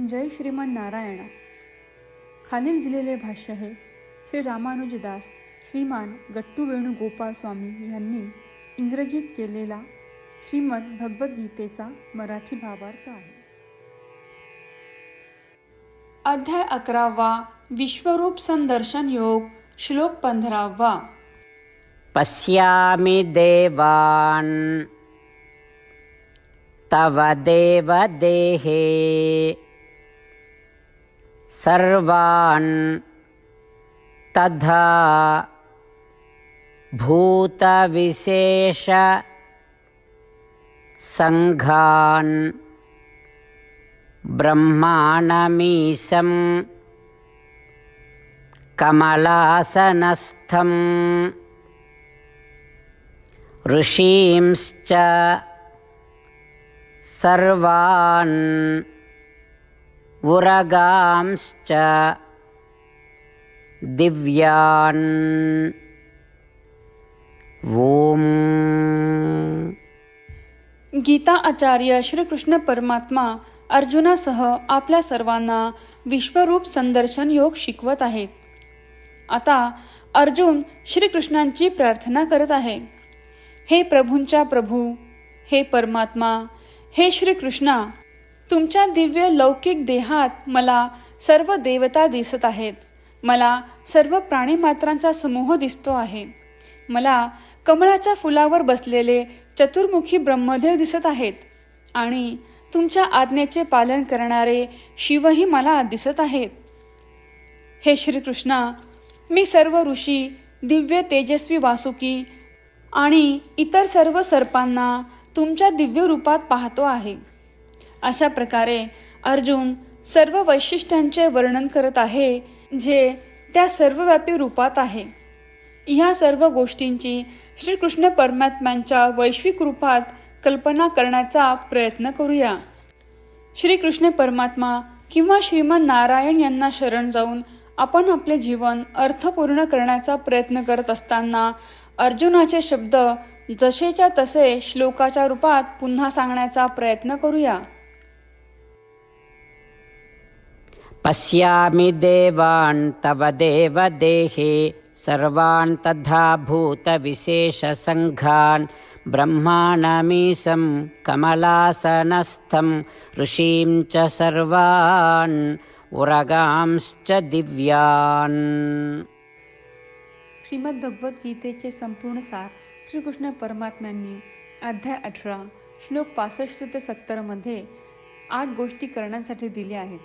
जय श्रीमान नारायणा. खालील दिलेले भाष्य हे श्री रामानुजदास श्रीमान गट्टू वेणुगोपाल स्वामी यांनी इंग्रजीत केलेला श्रीमद भगवद्गीतेचा मराठी भावार्थ आहे. अध्याय अकरावा विश्वरूप संदर्शन योग श्लोक पंधरावा. पश्यामि देवान् तव देवदेहे। सर्वान् तथा भूतविशेष सङ्घान् ब्रह्माणमीशं कमलासनस्थम् ऋषींश्च सर्वान् उरगांश्च दिव्यान् ओम गीता आचार्य श्रीकृष्ण परमात्मा अर्जुनासह आपल्या सर्वांना विश्वरूप संदर्शन योग शिकवत आहेत. आता अर्जुन श्रीकृष्णांची प्रार्थना करत आहे. हे प्रभूंच्या प्रभू हे परमात्मा हे श्रीकृष्णा तुमच्या दिव्य लौकिक देहात मला सर्व देवता दिसत आहेत. मला सर्व प्राणीमात्रांचा समूह दिसतो आहे. मला कमळाच्या फुलावर बसलेले चतुर्मुखी ब्रह्मदेव दिसत आहेत. आणि तुमच्या आज्ञेचे पालन करणारे शिवही मला दिसत आहेत. हे श्रीकृष्णा मी सर्व ऋषी दिव्य तेजस्वी वासुकी आणि इतर सर्व सर्पांना तुमच्या दिव्य रूपात पाहतो आहे. अशा प्रकारे अर्जुन सर्व वैशिष्ट्यांचे वर्णन करत आहे जे त्या सर्वव्यापी रूपात आहे. ह्या सर्व गोष्टींची श्रीकृष्ण परमात्म्यांच्या वैश्विक रूपात कल्पना करण्याचा प्रयत्न करूया. श्रीकृष्ण परमात्मा किंवा श्रीमान नारायण यांना शरण जाऊन आपण आपले जीवन अर्थपूर्ण करण्याचा प्रयत्न करत असताना अर्जुनाचे शब्द जसेच्या तसे श्लोकाच्या रूपात पुन्हा सांगण्याचा प्रयत्न करूया. पश्यामि देवान् तव देवदेहे सर्वान् तथा भूतविशेषसङ्घान् ब्रह्माणमीशं कमलासनस्थं ऋषीं च सर्वान् उरगांश्च दिव्यान्। श्रीमद्भगवद्गीतेचे संपूर्ण सार श्रीकृष्ण परमात्म्यांनी अध्याय अठरा श्लोक पासष्ट ते सत्तरमध्ये आठ गोष्टी करण्यासाठी दिल्या आहेत.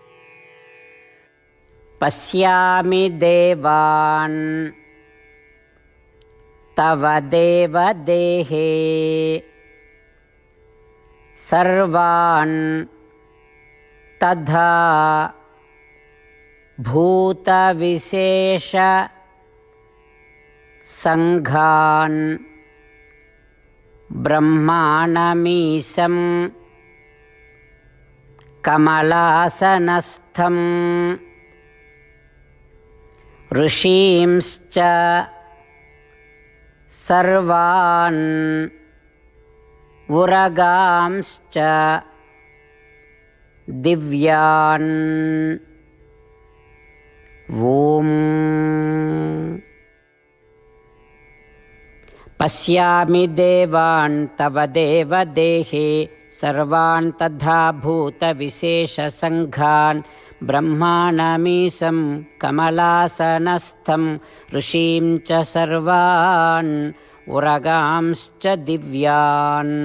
पश्यामि देवान्। तव देवदेहे सर्वान् तथा भूतविशेष सङ्घान् ब्रह्माणमीशं कमलासनस्थम् ऋषींश्च सर्वान् उरगांश्च दिव्यान्। ॐ। पश्यामि देवान् तव देवदेहे सर्वान् तथा भूतविशेषसङ्घान् ब्रह्माणमीशं कमलासनस्थं ऋषीं च सर्वान् उरगांश्च दिव्यान्